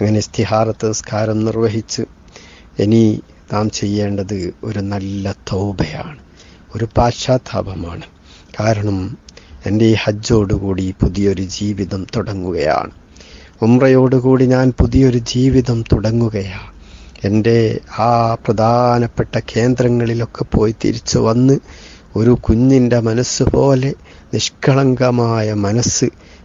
അങ്ങനെ ഇസ്തിഹാറത്ത് സ്കാരം നിർവഹിച്ച് ഇനി നാം ചെയ്യേണ്ടത് ഒരു നല്ല തൗബയാണ് ഒരു പാശ്ചാത്താപമാണ് കാരണം എന്റെ ഈ ഹജ്ജോടുകൂടി പുതിയൊരു ജീവിതം തുടങ്ങുകയാണ്. ഉമ്രയോടുകൂടി ഞാൻ പുതിയൊരു ജീവിതം തുടങ്ങുകയാണ്. എന്റെ ആ പ്രധാനപ്പെട്ട കേന്ദ്രങ്ങളിലൊക്കെ പോയി തിരിച്ചു വന്ന് ഒരു കുഞ്ഞിന്റെ മനസ്സ് പോലെ നിഷ്കളങ്കമായ മനസ്സ്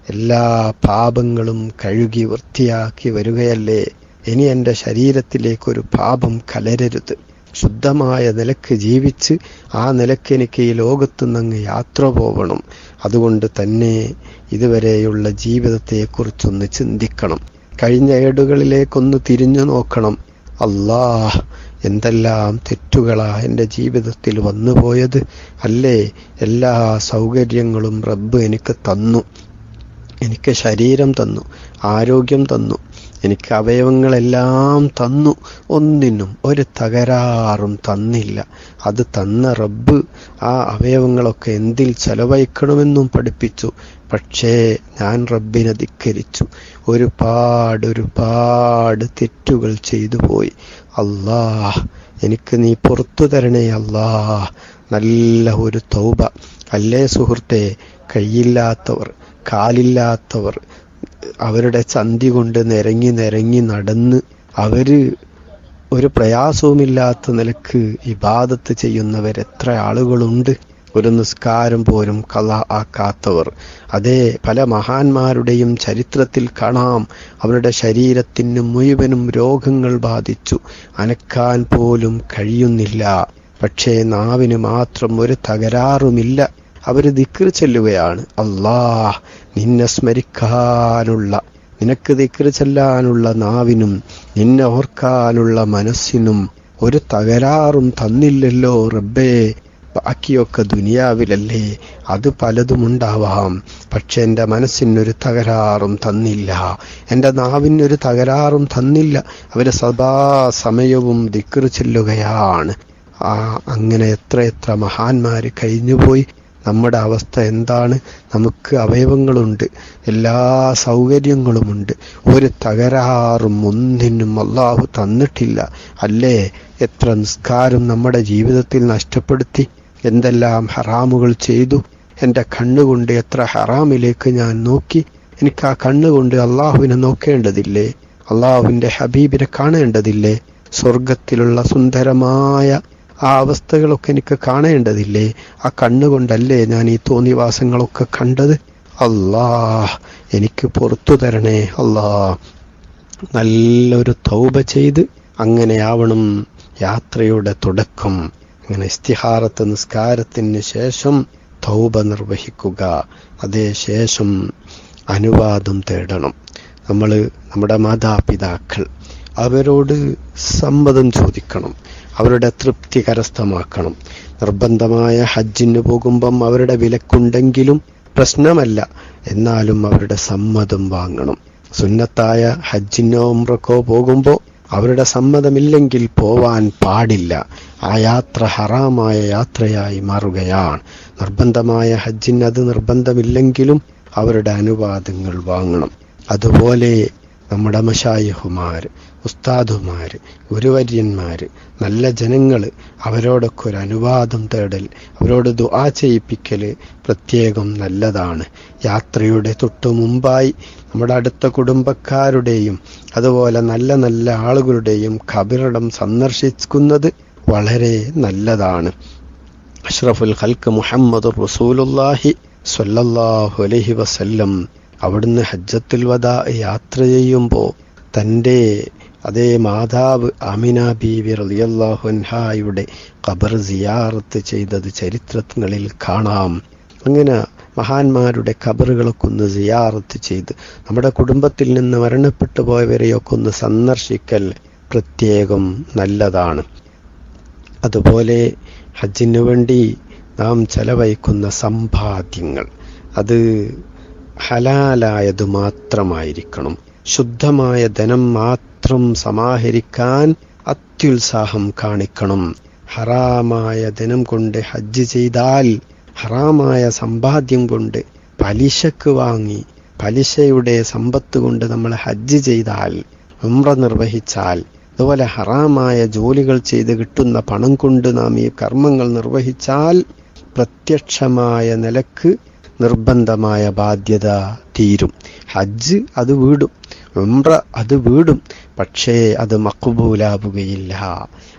എല്ലാ പാപങ്ങളും കഴുകി വൃത്തിയാക്കി വരികയല്ലേ? ഇനി എന്റെ ശരീരത്തിലേക്കൊരു പാപം കലരരുത്. ശുദ്ധമായ നിലയ്ക്ക് ജീവിച്ച് ആ നിലയ്ക്ക് എനിക്ക് ഈ ലോകത്തു യാത്ര പോകണം അതുകൊണ്ട് തന്നെ ഇതുവരെയുള്ള ജീവിതത്തെക്കുറിച്ചൊന്ന് ചിന്തിക്കണം. കഴിഞ്ഞ ഏടുകളിലേക്കൊന്ന് തിരിഞ്ഞു നോക്കണം. അല്ലാഹ് എന്തെല്ലാം തെറ്റുകളാ എന്റെ ജീവിതത്തിൽ വന്നുപോയത്. അല്ലേ? എല്ലാ സൗകര്യങ്ങളും റബ്ബ് എനിക്ക് തന്നു. എനിക്ക് ശരീരം തന്നു ആരോഗ്യം തന്നു എനിക്ക് അവയവങ്ങളെല്ലാം തന്നു. ഒന്നിനും ഒരു തകരാറും തന്നില്ല. അത് തന്ന റബ്ബ് ആ അവയവങ്ങളൊക്കെ എന്തിൽ ചെലവഴിക്കണമെന്നും പഠിപ്പിച്ചു. പക്ഷേ ഞാൻ റബ്ബിനെ ധിക്കരിച്ചു. ഒരുപാട് ഒരുപാട് തെറ്റുകൾ ചെയ്തു പോയി. അല്ലാ എനിക്ക് നീ പുറത്തു തരണേ അല്ലാ നല്ല ഒരു തൗബ. അല്ലേ സുഹൃത്തെ? കൈയില്ലാത്തവർ കാലില്ലാത്തവർ അവരുടെ ചന്തി കൊണ്ട് നിരങ്ങി നിരങ്ങി നടന്ന് അവർ ഒരു പ്രയാസവുമില്ലാത്ത നിലയ്ക്ക് ഇബാദത്ത് ചെയ്യുന്നവർ എത്ര ആളുകളുണ്ട്. ഒരു നിസ്കാരം പോലും കല ആക്കാത്തവർ. അതേ പല മഹാന്മാരുടെയും ചരിത്രത്തിൽ കാണാം അവരുടെ ശരീരത്തിന് മുഴുവനും രോഗങ്ങൾ ബാധിച്ചു. അനക്കാൻ പോലും കഴിയുന്നില്ല. പക്ഷേ നാവിന് മാത്രം ഒരു തകരാറുമില്ല. അവർ ദിക്ർ ചെല്ലുകയാണ്. അല്ലാഹ് നിന്നെ സ്മരിക്കാനുള്ള നിനക്ക് ദിക്ർ ചെല്ലാനുള്ള നാവിനും നിന്നെ ഓർക്കാനുള്ള മനസ്സിനും ഒരു തകരാറും തന്നില്ലല്ലോ റബ്ബേ. ബാക്കിയൊക്കെ ദുനിയാവിലല്ലേ അത് പലതുമുണ്ടാവാം. പക്ഷെ എന്റെ മനസ്സിനൊരു തകരാറും തന്നില്ല. എന്റെ നാവിനൊരു തകരാറും തന്നില്ല. അവർ സദാ സമയവും ദിക്ർ ചെല്ലുകയാണ്. ആ അങ്ങനെ എത്ര എത്ര മഹാന്മാർ കഴിഞ്ഞുപോയി. നമ്മുടെ അവസ്ഥ എന്താണ്? നമുക്ക് അവയവങ്ങളുണ്ട് എല്ലാ സൗകര്യങ്ങളുമുണ്ട്. ഒരു തകരാറും ഒന്നിനും അള്ളാഹു തന്നിട്ടില്ല. അല്ലേ? എത്ര നിസ്കാരം നമ്മുടെ ജീവിതത്തിൽ നഷ്ടപ്പെടുത്തി. എന്തെല്ലാം ഹറാമുകൾ ചെയ്തു. എന്റെ കണ്ണുകൊണ്ട് എത്ര ഹറാമിലേക്ക് ഞാൻ നോക്കി. എനിക്ക് ആ കണ്ണുകൊണ്ട് അള്ളാഹുവിനെ നോക്കേണ്ടതില്ലേ? അള്ളാഹുവിന്റെ ഹബീബിനെ കാണേണ്ടതില്ലേ? സ്വർഗത്തിലുള്ള സുന്ദരമായ ആ അവസ്ഥകളൊക്കെ എനിക്ക് കാണേണ്ടതില്ലേ? ആ കണ്ണുകൊണ്ടല്ലേ ഞാൻ ഈ തോന്നിവാസങ്ങളൊക്കെ കണ്ടത്? അല്ലാ എനിക്ക് പുറത്തു തരണേ അല്ലാ നല്ലൊരു തൗബ ചെയ്ത് അങ്ങനെയാവണം യാത്രയുടെ തുടക്കം. അങ്ങനെ ഇസ്തിഹാരത്ത് നിസ്കാരത്തിന് ശേഷം തൗബ നിർവഹിക്കുക. അതേ ശേഷം അനുവാദം തേടണം. നമ്മൾ നമ്മുടെ മാതാപിതാക്കൾ അവരോട് സമ്മതം ചോദിക്കണം. അവരുടെ തൃപ്തി കരസ്ഥമാക്കണം. നിർബന്ധമായ ഹജ്ജിന് പോകുമ്പം അവരുടെ വിലക്കുണ്ടെങ്കിലും പ്രശ്നമല്ല. എന്നാലും അവരുടെ സമ്മതം വാങ്ങണം. സുന്നത്തായ ഹജ്ജിനോ ഉമ്രക്കോ പോകുമ്പോൾ അവരുടെ സമ്മതമില്ലെങ്കിൽ പോവാൻ പാടില്ല. ആ യാത്ര ഹറാമായ യാത്രയായി മാറുകയാണ്. നിർബന്ധമായ ഹജ്ജിന് അത് നിർബന്ധമില്ലെങ്കിലും അവരുടെ അനുവാദങ്ങൾ വാങ്ങണം. അതുപോലെ നമ്മുടെ മഷായിഹുമാർ ഉസ്താദുമാർ ഗുരുവര്യന്മാർ നല്ല ജനങ്ങൾ അവരോടൊക്കെ ഒരു അനുവാദം തേടൽ അവരോട് ദുആ ചെയ്യിപ്പിക്കൽ പ്രത്യേകം നല്ലതാണ്. യാത്രയുടെ തൊട്ടു മുമ്പായി നമ്മുടെ അടുത്ത കുടുംബക്കാരുടെയും അതുപോലെ നല്ല നല്ല ആളുകളുടെയും ഖബറിടം സന്ദർശിക്കുന്നത് വളരെ നല്ലതാണ്. അഷ്റഫുൽ ഖൽക്ക് മുഹമ്മദ് റസൂലുല്ലാഹി സ്വല്ലല്ലാഹു അലൈഹി വസല്ലം അവിടുന്ന് ഹജ്ജത്തുൽ വദാ യാത്ര ചെയ്യുമ്പോൾ തന്റെ അതേ മാതാവ് അമിന ബീവി റളിയല്ലാഹു അൻഹായുടെ ഖബർ സിയാറത്ത് ചെയ്തത് ചരിത്രങ്ങളിൽ കാണാം. അങ്ങനെ മഹാന്മാരുടെ ഖബറുകളൊക്കെ ഒന്ന് സിയാറത്ത് ചെയ്ത് നമ്മുടെ കുടുംബത്തിൽ നിന്ന് മരണപ്പെട്ടു പോയവരെയൊക്കെ ഒന്ന് സന്ദർശിക്കൽ പ്രത്യേകം നല്ലതാണ്. അതുപോലെ ഹജ്ജിന് വേണ്ടി നാം ചെലവഴിക്കുന്ന സമ്പാദ്യങ്ങൾ അത് ഹലാലായത് മാത്രമായിരിക്കണം. ശുദ്ധമായ ധനം മാത്രം സമാഹരിക്കാൻ അത്യുത്സാഹം കാണിക്കണം. ഹറാമായ ധനം കൊണ്ട് ഹജ്ജ് ചെയ്താൽ ഹറാമായ സമ്പാദ്യം കൊണ്ട് പലിശക്ക് വാങ്ങി പലിശയുടെ സമ്പത്ത് കൊണ്ട് നമ്മൾ ഹജ്ജ് ചെയ്താൽ ഉംറ നിർവഹിച്ചാൽ അതുപോലെ ഹറാമായ ജോലികൾ ചെയ്ത് കിട്ടുന്ന പണം കൊണ്ട് നാം ഈ കർമ്മങ്ങൾ നിർവഹിച്ചാൽ പ്രത്യക്ഷമായ നിലയ്ക്ക് നിർബന്ധമായ ബാധ്യത തീരും. ഹജ്ജ് അത് വീടും. ഉംറ അത് വീടും. പക്ഷേ അത് മക്കുബൂലാവുകയില്ല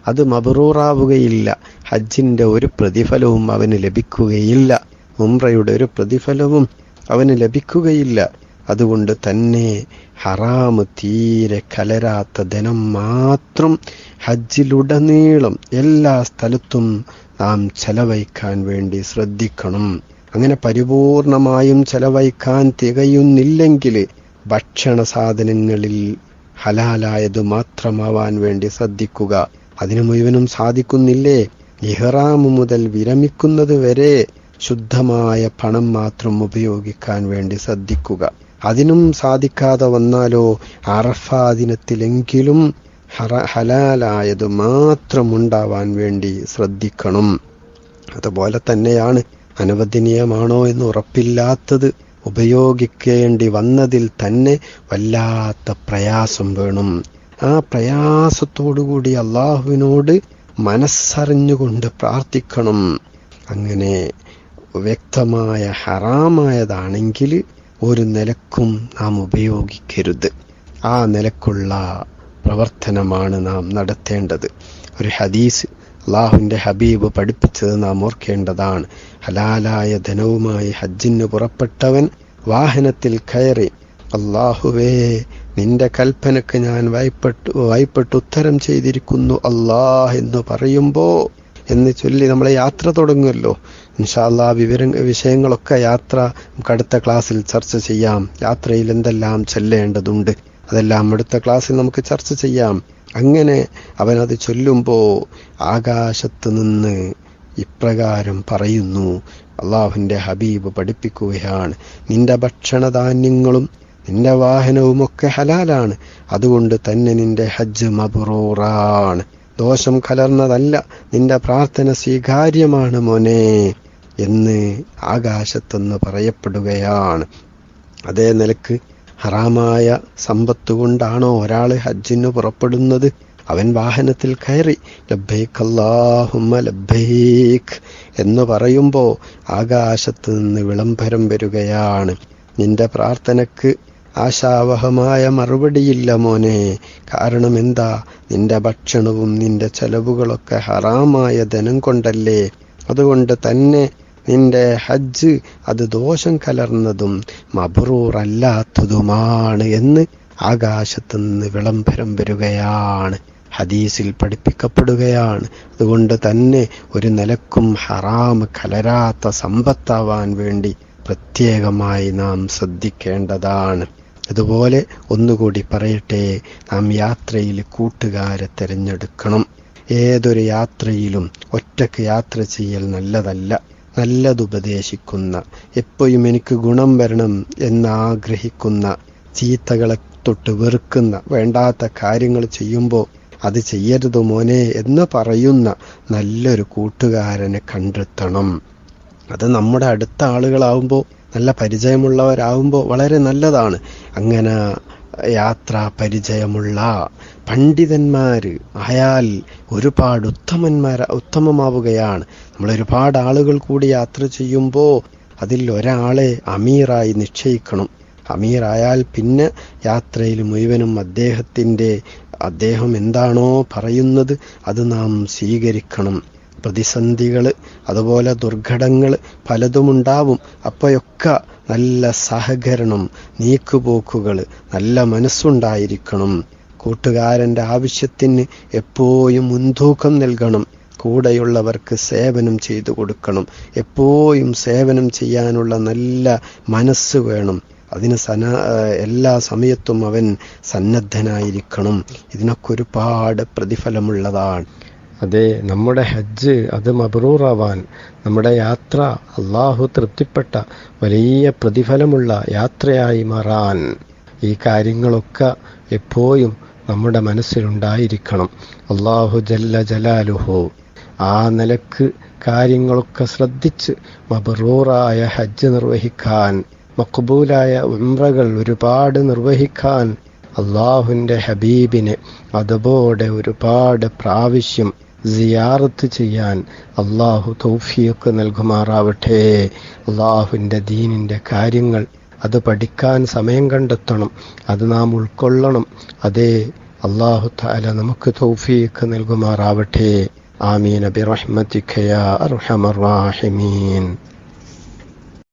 അത് മബറൂറാവുകയില്ല. ഹജ്ജിന്റെ ഒരു പ്രതിഫലവും അവന് ലഭിക്കുകയില്ല. ഉംറയുടെ ഒരു പ്രതിഫലവും അവന് ലഭിക്കുകയില്ല. അതുകൊണ്ട് തന്നെ ഹറാമ് തീരെ കലരാത്ത ധനം മാത്രം ഹജ്ജിലുടനീളം എല്ലാ സ്ഥലത്തും നാം ചെലവഴിക്കാൻ വേണ്ടി ശ്രദ്ധിക്കണം. അങ്ങനെ പരിപൂർണമായും ചെലവഴിക്കാൻ തികയുന്നില്ലെങ്കിൽ ഭക്ഷണ സാധനങ്ങളിൽ ഹലാലായത് മാത്രമാവാൻ വേണ്ടി ശ്രദ്ധിക്കുക. അതിനു മുഴുവനും സാധിക്കുന്നില്ലേ? ഇഹ്റാമു മുതൽ വിരമിക്കുന്നത് വരെ ശുദ്ധമായ പണം മാത്രം ഉപയോഗിക്കാൻ വേണ്ടി ശ്രദ്ധിക്കുക. അതിനും സാധിക്കാതെ വന്നാലോ അറഫ ദിനത്തിലെങ്കിലും ഹലാലായത് മാത്രം ഉണ്ടാവാൻ വേണ്ടി ശ്രദ്ധിക്കണം. അതുപോലെ തന്നെയാണ് അനുവദനീയമാണോ എന്ന് ഉറപ്പില്ലാത്തത്. ഉപയോഗിക്കേണ്ടി വന്നതിൽ തന്നെ വല്ലാത്ത പ്രയാസം വേണം. ആ പ്രയാസത്തോടുകൂടി അള്ളാഹുവിനോട് മനസ്സറിഞ്ഞുകൊണ്ട് പ്രാർത്ഥിക്കണം. അങ്ങനെ വ്യക്തമായ ഹറാമായതാണെങ്കിൽ ഒരു നിലക്കും നാം ഉപയോഗിക്കരുത്. ആ നിലക്കുള്ള പ്രവർത്തനമാണ് നാം നടത്തേണ്ടത്. ഒരു ഹദീസ് അള്ളാഹുവിന്റെ ഹബീബ് പഠിപ്പിച്ചത് നാം ഓർക്കേണ്ടതാണ്. ഹലാലായ ധനവുമായി ഹജ്ജിന് പുറപ്പെട്ടവൻ വാഹനത്തിൽ കയറി അള്ളാഹുവേ നിന്റെ കൽപ്പനക്ക് ഞാൻ വായ്പെട്ട് വായ്പെട്ട് ഉത്തരം ചെയ്തിരിക്കുന്നു അള്ളാഹ് എന്ന് പറയുമ്പോ എന്ന് ചൊല്ലി നമ്മളെ യാത്ര തുടങ്ങുമല്ലോ. ഇൻഷാല്ലാ വിവര വിഷയങ്ങളൊക്കെ യാത്ര നമുക്ക് അടുത്ത ക്ലാസ്സിൽ ചർച്ച ചെയ്യാം. യാത്രയിൽ എന്തെല്ലാം ചെല്ലേണ്ടതുണ്ട്? അതെല്ലാം അടുത്ത ക്ലാസ്സിൽ നമുക്ക് ചർച്ച ചെയ്യാം. അങ്ങനെ അവനത് ചൊല്ലുമ്പോൾ ആകാശത്ത് നിന്ന് ഇപ്രകാരം പറയുന്നു അള്ളാഹുവിന്റെ ഹബീബ് പഠിപ്പിക്കുകയാണ്. നിന്റെ ഭക്ഷണധാന്യങ്ങളും നിന്റെ വാഹനവുമൊക്കെ ഹലാലാണ്. അതുകൊണ്ട് തന്നെ നിന്റെ ഹജ്ജ് മബറൂറാണ്. ദോഷം കലർന്നതല്ല നിന്റെ പ്രാർത്ഥന സ്വീകാര്യമാണ് മോനെ എന്ന് ആകാശത്തെന്ന് പറയപ്പെടുകയാണ്. അതേ നിലയ്ക്ക് ഹറാമായ സമ്പത്ത് കൊണ്ടാണോ ഒരാൾ ഹജ്ജിന് പുറപ്പെടുന്നത്? അവൻ വാഹനത്തിൽ കയറി ലബ്ബൈക്ക് അല്ലാഹുമ്മ എന്ന് പറയുമ്പോൾ ആകാശത്ത് നിന്ന് വിളംബരം വരികയാണ്. നിന്റെ പ്രാർത്ഥനക്ക് ആശാവഹമായ മറുപടിയില്ല മോനെ. കാരണം എന്താ നിന്റെ ഭക്ഷണവും നിന്റെ ചെലവുകളൊക്കെ ഹറാമായ ധനം കൊണ്ടല്ലേ? അതുകൊണ്ട് തന്നെ നിന്റെ ഹജ്ജ് അത് ദോഷം കലർന്നതും മബറൂറല്ലാത്തതുമാണ് എന്ന് ആകാശത്തു നിന്ന് വിളംബരം വരികയാണ്. ഹദീസിൽ പഠിപ്പിക്കപ്പെടുകയാണ്. അതുകൊണ്ട് തന്നെ ഒരു നിലക്കും ഹറാം കലരാത്ത സമ്പത്താവാൻ വേണ്ടി പ്രത്യേകമായി നാം ശ്രദ്ധിക്കേണ്ടതാണ്. അതുപോലെ ഒന്നുകൂടി പറയട്ടെ നാം യാത്രയിൽ കൂട്ടുകാരെ തിരഞ്ഞെടുക്കണം. ഏതൊരു യാത്രയിലും ഒറ്റയ്ക്ക് യാത്ര ചെയ്യൽ നല്ലതല്ല. നല്ലതുപദേശിക്കുന്ന എപ്പോഴും എനിക്ക് ഗുണം വരണം എന്ന് ആഗ്രഹിക്കുന്ന ചീത്തകളെ തൊട്ട് വെറുക്കുന്ന വേണ്ടാത്ത കാര്യങ്ങൾ ചെയ്യുമ്പോൾ അത് ചെയ്യരുത് മോനെ എന്ന് പറയുന്ന നല്ലൊരു കൂട്ടുകാരനെ കണ്ടെത്തണം. അത് നമ്മുടെ അടുത്ത ആളുകളാവുമ്പോൾ നല്ല പരിചയമുള്ളവരാവുമ്പോൾ വളരെ നല്ലതാണ്. അങ്ങനെ യാത്ര പരിചയമുള്ള പണ്ഡിതന്മാർ ആയാൽ ഒരുപാട് ഉത്തമന്മാർ ഉത്തമമാവുകയാണ്. നമ്മൾ ഒരുപാട് ആളുകൾ കൂടി യാത്ര ചെയ്യുമ്പോൾ അതിൽ ഒരാളെ അമീറായി നിശ്ചയിക്കണം. അമീറായാൽ പിന്നെ യാത്രയിൽ മുഴുവനും അദ്ദേഹത്തിന്റെ അദ്ദേഹം എന്താണോ പറയുന്നത് അത് നാം സ്വീകരിക്കണം. പ്രതിസന്ധികൾ അതുപോലെ ദുർഘടങ്ങൾ പലതുമുണ്ടാവും. അപ്പോഴൊക്കെ നല്ല സഹകരണം നീക്കുപോക്കുകൾ നല്ല മനസ്സുണ്ടായിരിക്കണം. കൂട്ടുകാരന്റെ ആവശ്യത്തിന് എപ്പോഴും മുൻതൂക്കം നൽകണം. കൂടെയുള്ളവർക്ക് സേവനം ചെയ്തു കൊടുക്കണം. എപ്പോഴും സേവനം ചെയ്യാനുള്ള നല്ല മനസ്സ് വേണം. അതിന് സന എല്ലാ സമയത്തും അവൻ സന്നദ്ധനായിരിക്കണം. ഇതിനൊക്കെ ഒരുപാട് പ്രതിഫലമുള്ളതാണ്. അതെ നമ്മുടെ ഹജ്ജ് അത് മബ്രൂറാവാൻ നമ്മുടെ യാത്ര അള്ളാഹു തൃപ്തിപ്പെട്ട വലിയ പ്രതിഫലമുള്ള യാത്രയായി മാറാൻ ഈ കാര്യങ്ങളൊക്കെ എപ്പോഴും നമ്മുടെ മനസ്സിലുണ്ടായിരിക്കണം. അള്ളാഹു ജല്ല ജലാലുഹു. ആ നിലയ്ക്ക് കാര്യങ്ങളൊക്കെ ശ്രദ്ധിച്ച് മബറൂറായ ഹജ്ജ് നിർവഹിക്കാൻ മക്ബൂലായ ഉംറകൾ ഒരുപാട് നിർവഹിക്കാൻ അള്ളാഹുവിന്റെ ഹബീബിന് അതുപോലെ ഒരുപാട് പ്രാവശ്യം സിയാറത്ത് ചെയ്യാൻ അള്ളാഹു തൗഫിയൊക്കെ നൽകുമാറാവട്ടെ. അള്ളാഹുവിന്റെ ദീനിന്റെ കാര്യങ്ങൾ അത് പഠിക്കാൻ സമയം കണ്ടെത്തണം. അത് നാം ഉൾക്കൊള്ളണം. അതേ അള്ളാഹു താല നമുക്ക് തൗഫീഖ് നൽകുമാറാവട്ടെ. ആമീൻ. ബിറഹ്മതിക യാ അർഹമർ